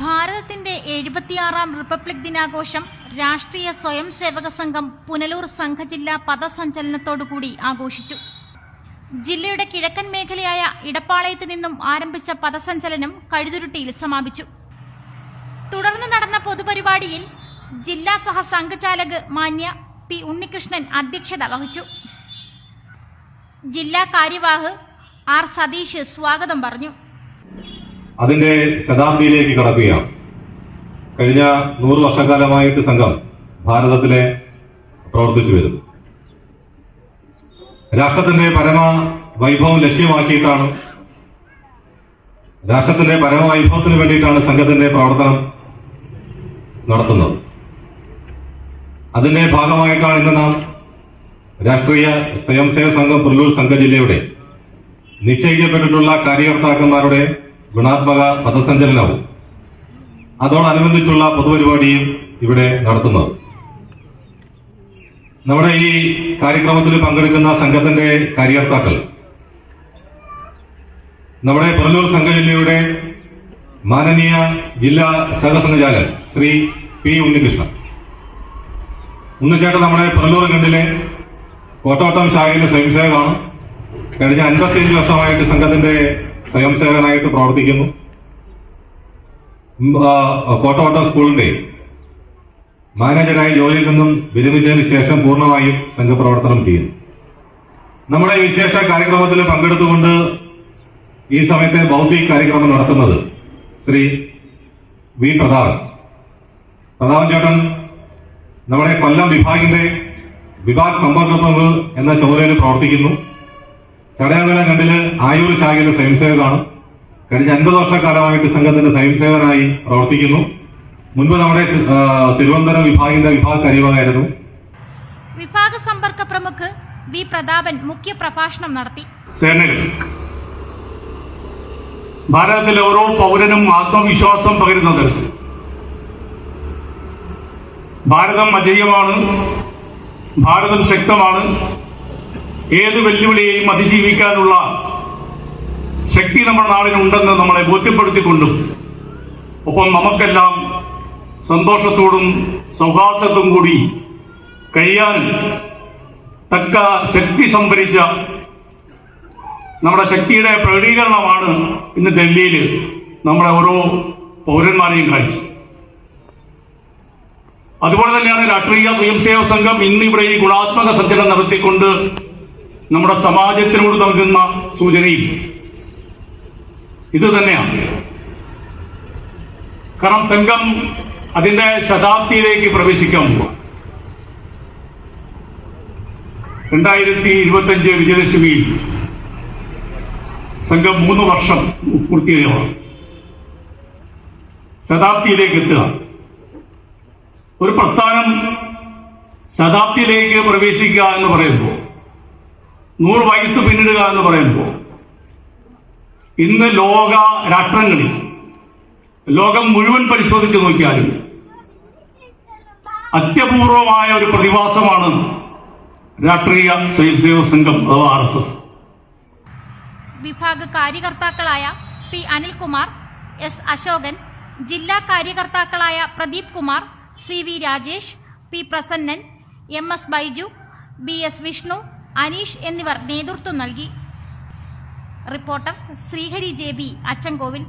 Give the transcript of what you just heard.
ഭാരതത്തിന്റെ എഴുപത്തിയാറാം റിപ്പബ്ലിക് ദിനാഘോഷം രാഷ്ട്രീയ സ്വയം സേവക സംഘം പുനലൂർ സംഘജില്ലാ പദസഞ്ചലനത്തോടുകൂടി ആഘോഷിച്ചു. ജില്ലയുടെ കിഴക്കൻ മേഖലയായ ഇടപ്പാളയത്ത് നിന്നും ആരംഭിച്ച പദസഞ്ചലനം കഴുതുരുട്ടിയിൽ സമാപിച്ചു. തുടർന്ന് നടന്ന പൊതുപരിപാടിയിൽ ജില്ലാ സഹസംഘചാലക് മാന്യ പി ഉണ്ണികൃഷ്ണൻ അധ്യക്ഷത വഹിച്ചു. ജില്ലാ കാര്യവാഹ് ആർ സതീഷ് സ്വാഗതം പറഞ്ഞു. അതിന്റെ ശതാബ്ദിയിലേക്ക് കടക്കുകയാണ്. കഴിഞ്ഞ നൂറ് വർഷക്കാലമായിട്ട് സംഘം ഭാരതത്തിലെ പ്രവർത്തിച്ചു വരുന്നു. രാഷ്ട്രത്തിന്റെ പരമ വൈഭവം ലക്ഷ്യമാക്കിയിട്ടാണ് രാഷ്ട്രത്തിന്റെ പരമവൈഭവത്തിന് വേണ്ടിയിട്ടാണ് സംഘത്തിന്റെ പ്രവർത്തനം നടത്തുന്നത്. അതിന്റെ ഭാഗമായിട്ടാണ് ഇന്ന് നാം രാഷ്ട്രീയ സ്വയംസേവക സംഘം പുല്ലൂർ സംഘ ജില്ലയുടെ നിശ്ചയിക്കപ്പെട്ടിട്ടുള്ള കാര്യകർത്താക്കന്മാരുടെ ഗുണാത്മക പദസഞ്ചലനവും അതോടനുബന്ധിച്ചുള്ള പൊതുപരിപാടിയും ഇവിടെ നടത്തുന്നത്. നമ്മുടെ ഈ കാര്യക്രമത്തിൽ പങ്കെടുക്കുന്ന സംഘത്തിന്റെ കാര്യകർത്താക്കൾ നമ്മുടെ പുല്ലൂർ സംഘ ജില്ലയുടെ മാനനീയ ജില്ലാ സഹസംഘചാലൻ ശ്രീ പി ഉണ്ണികൃഷ്ണൻ. ഉണ്ണിച്ചേട്ടൻ നമ്മുടെ പുനലൂർ ഖണ്ഡിലെ കോട്ടോട്ടം ശാഖയിലെ സ്വയംസേവകമാണ്. കഴിഞ്ഞ അൻപത്തിയഞ്ച് വർഷമായിട്ട് സംഘത്തിന്റെ സ്വയംസേവകനായിട്ട് പ്രവർത്തിക്കുന്നു. കോട്ടോട്ടം സ്കൂളിന്റെ മാനേജരായി ജോലിയിൽ നിന്നും വിരമിച്ചതിന് ശേഷം പൂർണമായും സംഘപ്രവർത്തനം ചെയ്യുന്നു. നമ്മുടെ വിശേഷ കാര്യക്രമത്തിൽ പങ്കെടുത്തുകൊണ്ട് ഈ സമയത്തെ ബൗദ്ധിക കാര്യക്രമം നടത്തുന്നത് ശ്രീ വി പ്രതാപൻ. പ്രതാപൻ ചേട്ടൻ നമ്മുടെ കൊല്ലം വിഭാഗിന്റെ വിഭാഗ് പ്രമുഖ് എന്ന ചുമതലയിൽ പ്രവർത്തിക്കുന്നു. ചടയമംഗലം കണ്ടിൽ ആയൂർ ശാഖയിലെ സ്വയംസേവകമാണ് കഴിഞ്ഞ അൻപത് വർഷക്കാലമായിട്ട് സംഘത്തിന്റെ സ്വയംസേവകനായി പ്രവർത്തിക്കുന്നു. മുൻപ് നമ്മുടെ തിരുവനന്തപുരം വിഭാഗിന്റെ വിഭാഗ കരിവായിരുന്നു വിഭാഗ സമ്പർക്ക പ്രമുഖ് വി പ്രതാപൻ മുഖ്യ പ്രഭാഷണം നടത്തി. സേനകൾ ഭാരതത്തിലെ ഓരോ പൗരനും ആത്മവിശ്വാസം പകരുന്ന തരത്തിൽ ഭാരതം അജയ്യമാണ് ഭാരതം ശക്തമാണ്. ഏത് വെല്ലുവിളിയെയും അതിജീവിക്കാനുള്ള ശക്തി നമ്മുടെ നാടിനുണ്ടെന്ന് നമ്മളെ ബോധ്യപ്പെടുത്തിക്കൊണ്ടും ഒപ്പം നമുക്കെല്ലാം സന്തോഷത്തോടും സൗഹാർദ്ദത്തും കൂടി കഴിയാൻ തക്ക ശക്തി സംഭരിച്ച നമ്മുടെ ശക്തിയുടെ പ്രകടീകരണമാണ് ഇന്ന് ഡൽഹിയിൽ നമ്മുടെ ഓരോ പൗരന്മാരെയും കാഴ്ച. അതുപോലെ തന്നെയാണ് രാഷ്ട്രീയ സ്വയംസേവക സംഘം ഇന്ന് ഇവിടെ ഈ ഗുണാത്മക സജ്ജനം നടത്തിക്കൊണ്ട് നമ്മുടെ സമാജത്തിനോട് നൽകുന്ന സൂചനയും ഇത് തന്നെയാണ്. കാരണം സംഘം അതിന്റെ ശതാബ്ദിയിലേക്ക് പ്രവേശിക്കാൻ പോവാ. രണ്ടായിരത്തി ഇരുപത്തഞ്ച് വിജയദശമിയിൽ സംഘം മൂന്ന് വർഷം പൂർത്തിയായതാണ് ശതാബ്ദിയിലേക്ക് എത്തുക. ഒരു പ്രസ്ഥാനം ശതാബ്ദിയിലേക്ക് പ്രവേശിക്കുക എന്ന് പറയുമ്പോൾ നൂറ് വയസ്സ് പിന്നിടുക എന്ന് പറയുമ്പോൾ ഇന്ന് ലോക രാഷ്ട്രങ്ങളിൽ ലോകം മുഴുവൻ പരിശോധിച്ച് നോക്കിയാലും അത്യപൂർവമായ ഒരു പ്രതിഭാസമാണ് രാഷ്ട്രീയ സ്വയംസേവക സംഘം അഥവാ ആർ എസ് എസ്. വിഭാഗ കാര്യകർത്താക്കളായ പി അനിൽകുമാർ എസ് അശോകൻ ജില്ലാ കാര്യകർത്താക്കളായ Pradeep Kumar C V Rajesh P Prasannan M S Baiju B S Vishnu Aneesh എന്നിവർ നേതൃത്വം നൽകി. Reporter Sreehari J B Achankovil.